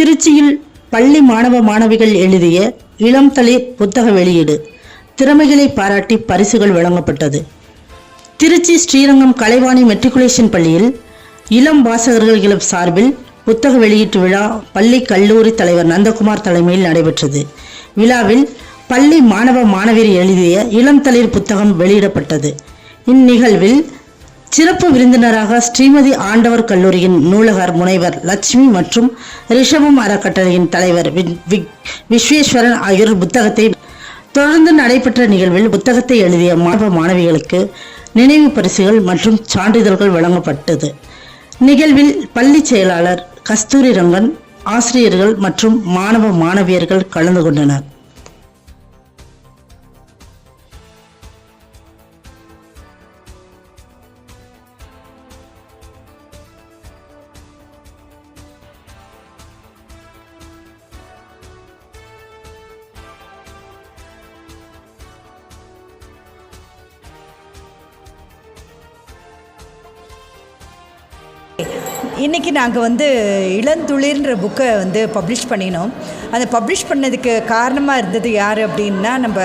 திருச்சியில் பள்ளி மாணவ மாணவிகள் எழுதிய இளம் தளிர் புத்தக வெளியீடு. திறமைகளை பாராட்டி பரிசுகள் வழங்கப்பட்டது. திருச்சி ஸ்ரீரங்கம் கலைவாணி மெட்ரிகுலேஷன் பள்ளியில் இளம் வாசகர்கள் கிளப் சார்பில் புத்தக வெளியீட்டு விழா பள்ளி கல்லூரி தலைவர் நந்தகுமார் தலைமையில் நடைபெற்றது. விழாவில் பள்ளி மாணவ மாணவியர் எழுதிய இளம் தளிர் புத்தகம் வெளியிடப்பட்டது. இந்நிகழ்வில் சிறப்பு விருந்தினராக ஸ்ரீமதி ஆண்டவர் கல்லூரியின் நூலகர் முனைவர் லட்சுமி மற்றும் ரிஷபம் அறக்கட்டளையின் தலைவர் விஸ்வேஸ்வரன் ஆகியோர் புத்தகத்தை தொடர்ந்து நடைபெற்ற நிகழ்வில் புத்தகத்தை எழுதிய மாணவ மாணவிகளுக்கு நினைவு பரிசுகள் மற்றும் சான்றிதழ்கள் வழங்கப்பட்டது. நிகழ்வில் பள்ளி செயலாளர் கஸ்தூரி ரங்கன் ஆசிரியர்கள் மற்றும் மாணவ மாணவியர்கள் கலந்து கொண்டனர். இன்றைக்கி நாங்கள் வந்து இளந்துளிர்ன்ற புக்கை வந்து பப்ளிஷ் பண்ணினோம். அதை பப்ளிஷ் பண்ணதுக்கு காரணமாக இருந்தது யார் அப்படின்னா நம்ம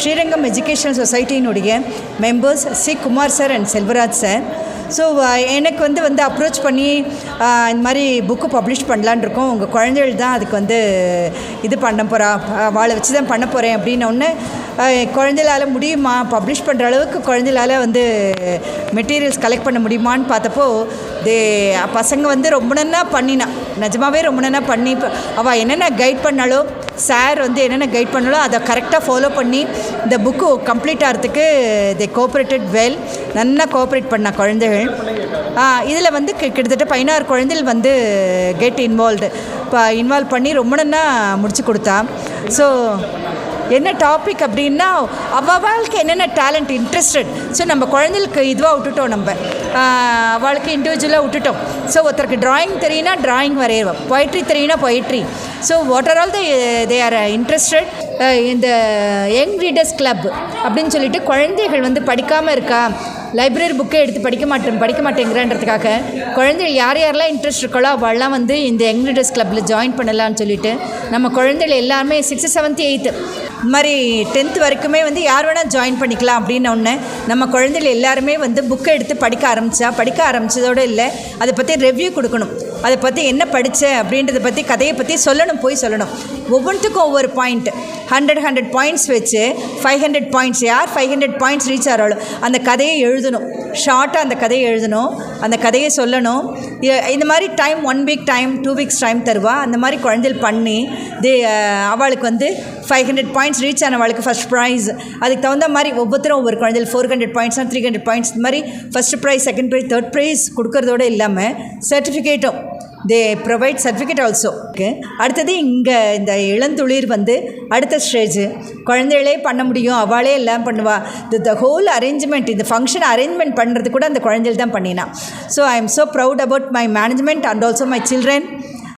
Srirangam educational சொசைட்டியினுடைய members C Kumar sir and Selvaraj sir so uh, எனக்கு வந்து வந்து அப்ரோச் பண்ணி uh, இந்த மாதிரி புக்கு பப்ளிஷ் பண்ணலான்னு இருக்கோம். உங்கள் குழந்தைகள் தான் அதுக்கு வந்து இது பண்ண போகிறா வாழை வச்சு தான் பண்ண போகிறேன் அப்படின்னொன்னே குழந்தைகளால் முடியுமா? பப்ளிஷ் பண்ணுற அளவுக்கு குழந்தைகளால் வந்து மெட்டீரியல்ஸ் கலெக்ட் பண்ண முடியுமான்னு பார்த்தப்போ தே பசங்க வந்து ரொம்ப நன்னா பண்ணினான் நிஜமாவே ரொம்ப நன்னா பண்ணி அவள் என்னென்ன கைட் பண்ணாலோ சார் வந்து என்னென்ன கைட் பண்ணாலோ அதை கரெக்டாக ஃபாலோ பண்ணி இந்த புக்கு கம்ப்ளீட் ஆகிறதுக்கு தே கோஆப்ரேட்டட் வெல் நல்லா கோஆப்ரேட் பண்ண குழந்தைகள். இதில் வந்து கிட்டத்தட்ட பதினாறு குழந்தைகள் வந்து கெட் இன்வால்வ்டு இப்போ இன்வால்வ் பண்ணி ரொம்ப நன்னா முடிச்சு கொடுத்தா. ஸோ என்ன டாபிக் அப்படின்னா அவளுக்கு என்னென்ன டேலண்ட் இன்ட்ரெஸ்டட் ஸோ நம்ம குழந்தைகளுக்கு இதுவாக விட்டுட்டோம் நம்ம. அவளுக்கு இண்டிவிஜுவலாக விட்டுட்டோம். ஸோ ஒருத்தருக்கு டிராயிங் தெரியும்னா டிராயிங் வரைவோம் பொயிட்ரி தெரியும்னா poetry so what are all the they are interested இந்த யங் ரீடர்ஸ் கிளப் அப்படின்னு சொல்லிட்டு குழந்தைகள் வந்து படிக்காமல் இருக்கா? லைப்ரரி புக்கை எடுத்து படிக்க மாட்டேன் படிக்க மாட்டேங்கிறன்றதுக்காக குழந்தைகள் யார் யாரெல்லாம் இன்ட்ரெஸ்ட் இருக்காளோ அவள்லாம் வந்து இந்த யங் கிளப்பில் ஜாயின் பண்ணலான்னு சொல்லிட்டு நம்ம குழந்தைகள் எல்லாருமே சிக்ஸ்த்து செவன்த்து எயித்து இது மாதிரி டென்த் வரைக்குமே வந்து யார் வேணால் ஜாயின் பண்ணிக்கலாம் அப்படின்னு ஒன்று நம்ம குழந்தைகள் எல்லாருமே வந்து புக்கை எடுத்து படிக்க ஆரம்பித்தா படிக்க ஆரம்பித்ததோடு இல்லை அதை பற்றி ரெவ்யூ கொடுக்கணும். அதை பற்றி என்ன படித்த அப்படின்றத பற்றி கதையை பற்றி சொல்லணும் போய் சொல்லணும். ஒவ்வொன்றுத்துக்கும் ஒவ்வொரு பாயிண்ட் ஹண்ட்ரட் ஹண்ட்ரட் பாயிண்ட்ஸ் வச்சு ஃபைவ் ஹண்ட்ரட் பாயிண்ட்ஸ் யார் ஃபைவ் ஹண்ட்ரட் பாயிண்ட்ஸ் ரீச் ஆகிறாலும் அந்த கதையை எழுதணும். ஷார்ட்டாக அந்த கதையை எழுதணும் அந்த கதையை சொல்லணும். இந்த மாதிரி time one week time two weeks time தருவா. அந்த மாதிரி குழந்தைகள் பண்ணி தே அவளுக்கு வந்து ஃபைவ் ஹண்ட்ரட் பாயிண்ட்ஸ் ரீச் ஆனவளுக்கு ஃபஸ்ட் ப்ரைஸ் அதுக்கு தகுந்த மாதிரி ஒவ்வொருத்தரும் ஒவ்வொரு குழந்தைகள் ஃபோர் ஹண்ட்ரட் பாயிண்ட்ஸ்னா த்ரீ ஹண்ட்ரட் பாயிண்ட்ஸ் இந்த மாதிரி first prize second prize third prize கொடுக்கறதோட இல்லாமல் சர்டிஃபிகேட்டும் தே ப்ரொவைட் சர்டிஃபிகேட் ஆல்சோ அடுத்தது இங்கே இந்த இளந்துளிர் வந்து அடுத்த ஸ்டேஜ் குழந்தைகளே பண்ண முடியும். அவளே எல்லாம் பண்ணுவா. த த ஹோல் அரேஞ்ச்மெண்ட் இந்த ஃபங்க்ஷன் அரேஞ்ச்மெண்ட் பண்ணுறது கூட அந்த குழந்தைகள் தான் பண்ணினா. So I am so proud about my management and also my children